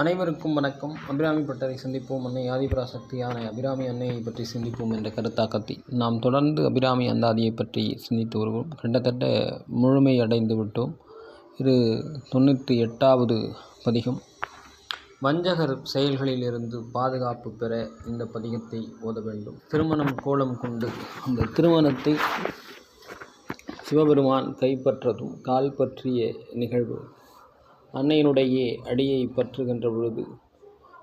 அனைவருக்கும் வணக்கம். அபிராமி பட்டரை சந்திப்போம். அன்னை ஆதிபராசக்தியான அபிராமி அன்னையை பற்றி சிந்திப்போம் என்ற கருத்தாக்கத்தை நாம் தொடர்ந்து அபிராமி அந்தாதியை பற்றி சிந்தித்து வருவோம். கிட்டத்தட்ட முழுமை அடைந்து விட்டோம். இது தொண்ணூற்றி எட்டாவது பதிகம். வஞ்சகர் செயல்களிலிருந்து பாதுகாப்பு பெற இந்த பதிகத்தை ஓத வேண்டும். திருமணம் கோலம் கொண்டு அந்த திருமணத்தை சிவபெருமான் கைப்பற்றதும் கால் பற்றிய நிகழ்வு. அன்னையினுடைய அடியை பற்றுகின்ற பொழுது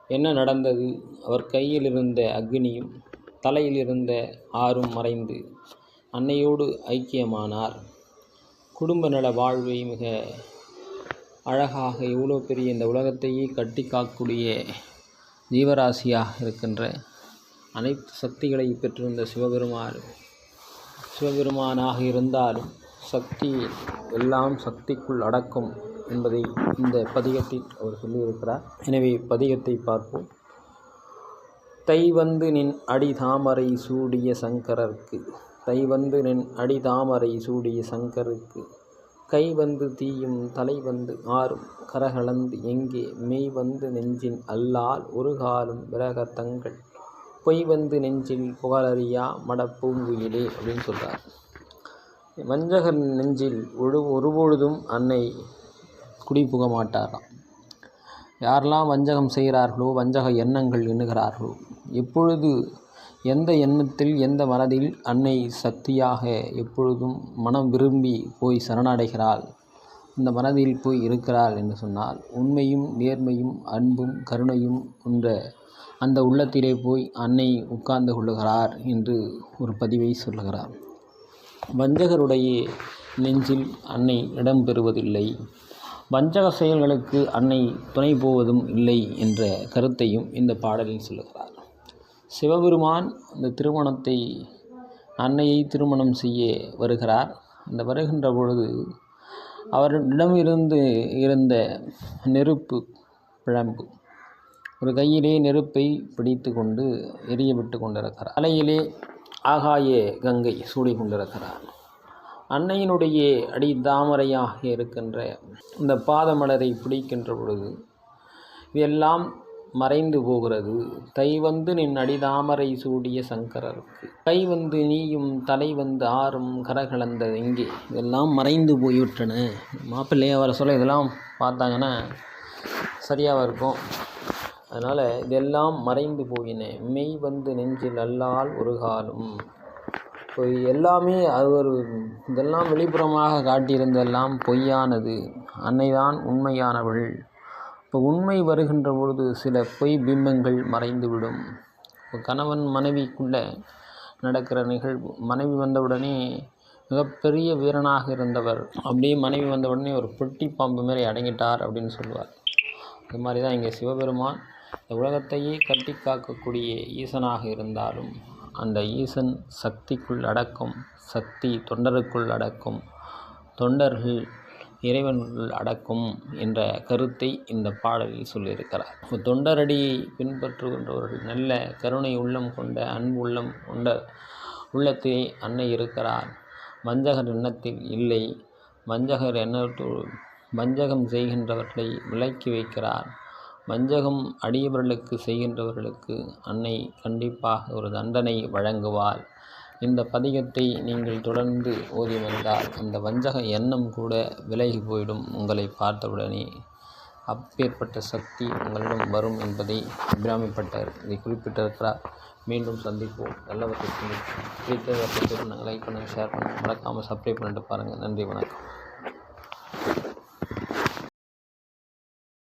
என்ன நடந்தது? அவர் கையில் இருந்த அக்னியும் தலையில் இருந்த ஆறும் மறைந்து அன்னையோடு ஐக்கியமானார். குடும்ப நல வாழ்வை மிக அழகாக இவ்வளோ பெரிய இந்த உலகத்தையே கட்டி காக்கக்கூடிய ஜீவராசியாக இருக்கின்ற அனைத்து சக்திகளை பெற்றிருந்த சிவபெருமான் சிவபெருமானாக இருந்தாலும் சக்தி எல்லாம் சக்திக்குள் அடக்கும் என்பதை இந்த பதிகத்தில் அவர் சொல்லியிருக்கிறார். எனவே பதிகத்தை பார்ப்போம். தை வந்து நின் அடி தாமரை சூடிய சங்கரர்க்கு. தை வந்து நின் அடி தாமரை சூடிய சங்கருக்கு கை வந்து தீயும் தலை வந்து ஆறும். கரகலந்து எங்கே? மெய் வந்து நெஞ்சின் அல்லால் ஒரு காலும் விரகத்தங்கள். பொய் வந்து நெஞ்சில் புகழறியா? மடப்பூங்குயிலே அப்படின்னு சொல்கிறார் வஞ்சகர் நெஞ்சில் ஒரு ஒருபொழுதும் அன்னை குடி புக மாட்டாராம். யாரெல்லாம் வஞ்சகம் செய்கிறார்களோ வஞ்சக எண்ணங்கள் எண்ணுகிறார்களோ எப்பொழுது எந்த எண்ணத்தில் எந்த மனதில் அன்னை சக்தியாக எப்பொழுதும் மனம் விரும்பி போய் சரணடைகிறாள் இந்த மனதில் போய் இருக்கிறாள் என்று சொன்னால் உண்மையும் நேர்மையும் அன்பும் கருணையும் என்ற அந்த உள்ளத்திலே போய் அன்னை உட்கார்ந்து கொள்ளுகிறார் என்று ஒரு பதிவை சொல்லுகிறார். வஞ்சகருடைய நெஞ்சில் அன்னை இடம் பெறுவதில்லை. வஞ்சக செயல்களுக்கு அன்னை துணை போவதும் இல்லை என்ற கருத்தையும் இந்த பாடலில் சொல்லுகிறார். சிவபெருமான் இந்த திருமணத்தை அன்னையை திருமணம் செய்ய வருகிறார். அந்த வருகின்ற பொழுது அவரிடமிருந்து இருந்த நெருப்பு பிழம்பு ஒரு கையிலே நெருப்பை பிடித்து கொண்டு எரிய கொண்டிருக்கிறார். அலையிலே ஆகாய கங்கை சூடி கொண்டிருக்கிறார். அன்னையினுடைய அடி தாமரையாக இருக்கின்ற இந்த பாதமலரை பிடிக்கின்ற பொழுது இதெல்லாம் மறைந்து போகிறது. தை வந்து நின் அடிதாமரை சூடிய சங்கரருக்கு. கை வந்து நீயும் தலை வந்து ஆறும் கரகலந்த எங்கே இதெல்லாம் மறைந்து போய்விட்டன. மாப்பிள்ளையே வர சொல்ல இதெல்லாம் பார்த்தாங்கன்னா சரியாக இருக்கும். அதனால் இதெல்லாம் மறைந்து போயின. மெய் வந்து நெஞ்சில் அல்லால் ஒரு காலம். இப்போ எல்லாமே அது ஒரு இதெல்லாம் வெளிப்புறமாக காட்டியிருந்தெல்லாம் பொய்யானது. அன்னைதான் உண்மையானவள். இப்போ உண்மை வருகின்ற பொழுது சில பொய் பிம்பங்கள் மறைந்துவிடும். இப்போ கணவன் மனைவிக்குள்ளே நடக்கிற நிகழ்வு மனைவி வந்தவுடனே மிகப்பெரிய வீரனாக இருந்தவர். அப்படியே மனைவி வந்தவுடனே ஒரு பெட்டி பாம்பு மாரி அடங்கிட்டார் அப்படின்னு சொல்லுவார் அது மாதிரி தான் இங்கே சிவபெருமான் இந்த உலகத்தையே கட்டி காக்கக்கூடிய ஈசனாக இருந்தாலும். அந்த ஈசன் சக்திக்குள் அடக்கும் சக்தி தொண்டருக்குள் அடக்கும் தொண்டர்கள் இறைவனுக்குள் அடக்கும் என்ற கருத்தை இந்த பாடலில் சொல்லியிருக்கிறார். தொண்டரடியை பின்பற்றுகின்றவர்கள் நல்ல கருணை உள்ளம் கொண்ட அன்பு உள்ளம் கொண்ட உள்ளத்தை அன்னை இருக்கிறார். வஞ்சகர் எண்ணத்தில் இல்லை. வஞ்சகர் எண்ணத்தோடு வஞ்சகம் செய்கின்றவர்களை விலக்கி வைக்கிறார். வஞ்சகம் அடியவர்களுக்கு செய்கின்றவர்களுக்கு அன்னை கண்டிப்பாக ஒரு தண்டனை வழங்குவாள். இந்த பதிகத்தை நீங்கள் தொடர்ந்து ஓதி வந்தால் அந்த வஞ்சக எண்ணம் கூட விலகி போயிடும் உங்களை பார்த்தவுடனே. அப்பேற்பட்ட சக்தி உங்களிடம் வரும் என்பதை அபிராமிப்பட்டர் இதை குறிப்பிட்டிருக்கிறார். மீண்டும் சந்திப்போம். நல்லவற்றை சந்திப்போம் பிடித்த லைக் பண்ணுங்கள் ஷேர் பண்ணுங்கள் மறக்காமல் சப்ஸ்கிரைப் பண்ணிட்டு பாருங்கள் நன்றி வணக்கம்.